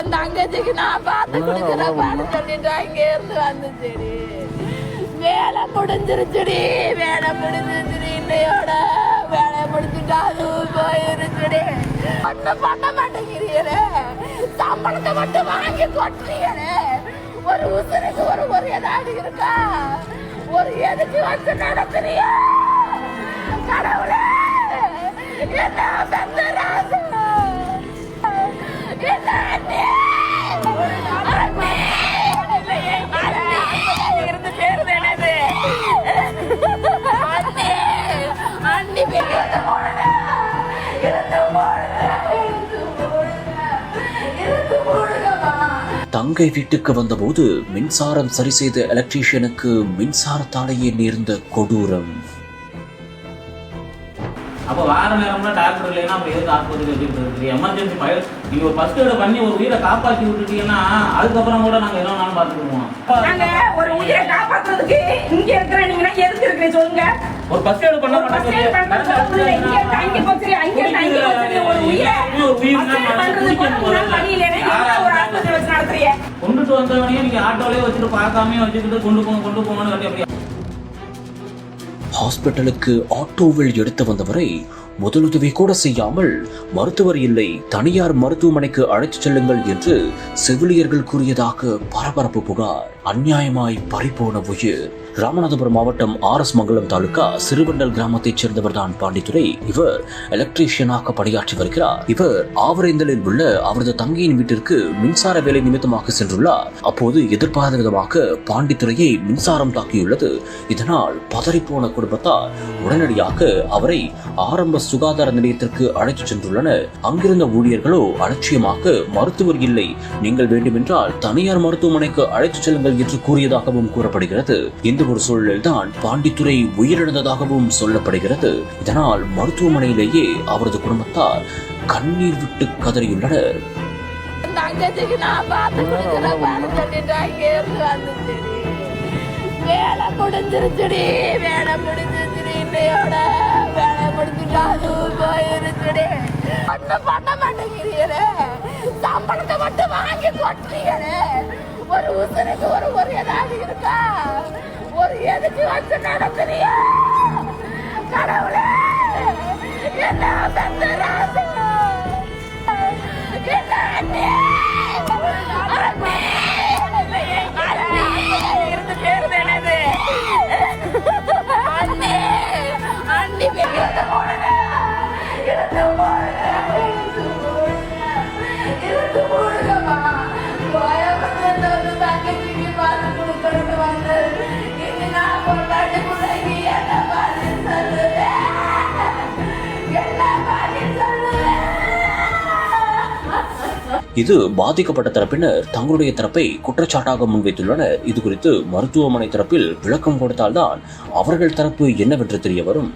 தங்கச்சிக்கு நான் பார்த்து கொடுக்குறப்பான்னு சொல்லிட்டு அங்கே இருந்து வந்துச்சுடி வேலை முடிஞ்சிருச்சுடி வேலை முடிஞ்சிருச்சுடி இன்னையோட வேலை முடிச்சுட்டா அது போயிருச்சுடி. ஒன்றும் பண்ண மாட்டேங்கிறீங்களே. சம்பளத்தை மட்டும் வாங்கி கொட்டுறீங்களே. ஒரு உசுருக்கு ஒரு ஒரு ஏதாவது இருக்கா? ஒரு எதுக்கு வச்சு நடத்துறிய கடவுளே என்ன தங்கை வீட்டுக்கு வந்தபோது மின்சாரம் சரி செய்த எலக்ட்ரீஷியனுக்கு மின்சாரத்தாலேயே நேர்ந்த கொடூரம். அப்போ வார நேரம்னா டாக்டர் இல்லைன்னா அப்புறம் எதுக்கு ஆஸ்பத்திரி வச்சுட்டு எமர்ஜென்சி பயல் நீங்க ஒரு ஃபர்ஸ்ட் எய்ட் பண்ணி ஒரு உயிரை காப்பாற்றி விட்டுட்டீங்கன்னா அதுக்கப்புறம் கூட நாங்க என்ன வேணாலும் பார்த்துக்குவோம் ஒரு ஆஸ்பத்திரி வச்சு நடத்துறீங்க கொண்டுட்டு வந்தவனையும் நீங்க ஆட்டோலயே வச்சுட்டு பார்க்காம வச்சுக்கிட்டு கொண்டு போங்க கொண்டு போங்கன்னு கட்டி ஹாஸ்பிட்டலுக்கு ஆட்டோவில் எடுத்து வந்தவரை முதலுதவி கூட செய்யாமல் மருத்துவர் இல்லை தனியார் மருத்துவமனைக்கு அழைத்துச் செல்லுங்கள் என்று செவிலியர்கள் கூறியதாக பரபரப்பு புகார் அநியாயமாய் பறிபோன உயிர் ராமநாதபுரம் மாவட்டம் ஆர் எஸ் மங்கலம் தாலுகா சிறுவண்டல் கிராமத்தைச் சேர்ந்தவர் தான் பாண்டித்துரை. இவர் எலக்ட்ரீஷியனாக பணியாற்றி வருகிறார். இவர் ஆவரேந்தலில் உள்ள அவரது தங்கையின் வீட்டிற்கு மின்சார வேலை நிமித்தமாக சென்றுள்ளார். அப்போது எதிர்பாராத விதமாக பாண்டித்துறையை மின்சாரம் தாக்கியுள்ளது. இதனால் பதறிப்போன குடும்பத்தார் உடனடியாக அவரை ஆரம்ப சுகாதார நிலையத்திற்கு அழைத்துச் சென்றுள்ளனர். அங்கிருந்த ஊழியர்களோ அலட்சியமாக மருத்துவர் இல்லை நீங்கள் வேண்டுமென்றால் தனியார் மருத்துவமனைக்கு அழைத்துச் செல்லுங்கள் என்று கூறியதாகவும் கூறப்படுகிறது. இந்த ஒரு சூழலில்தான் பாண்டித்துறை உயிரிழந்ததாகவும் சொல்லப்படுகிறது. இதனால் மருத்துவமனையிலேயே அவரது குடும்பத்தார் கண்ணீர் விட்டு கதறியுள்ளனர். தங்கச்சிக்கு நான் பார்த்து வேலை முடிஞ்சிருச்சுடி வேலை முடிஞ்சிருச்சுடி இன்னையோட வேலை போயிருச்சுடி. ஒன்றும் பண்ண மாட்டேங்கிறீங்களே. சம்பளத்தை மட்டும் வாங்கி கொட்டுறீங்களே ஒரு உசுருக்கு ஒரு ஒரு ஏதாவது இருக்கா? ஒரு எதுக்கு வந்து நடத்துறிய கடவுளே! இது பாதிக்கப்பட்ட தரப்பினர் தங்களுடைய தரப்பை குற்றச்சாட்டாக முன்வைத்துள்ளனர். இது குறித்து மருத்துவமனை தரப்பில் விளக்கம் கொடுத்தால்தான் அவர்கள் தரப்பு என்னவென்று தெரிய வரும்.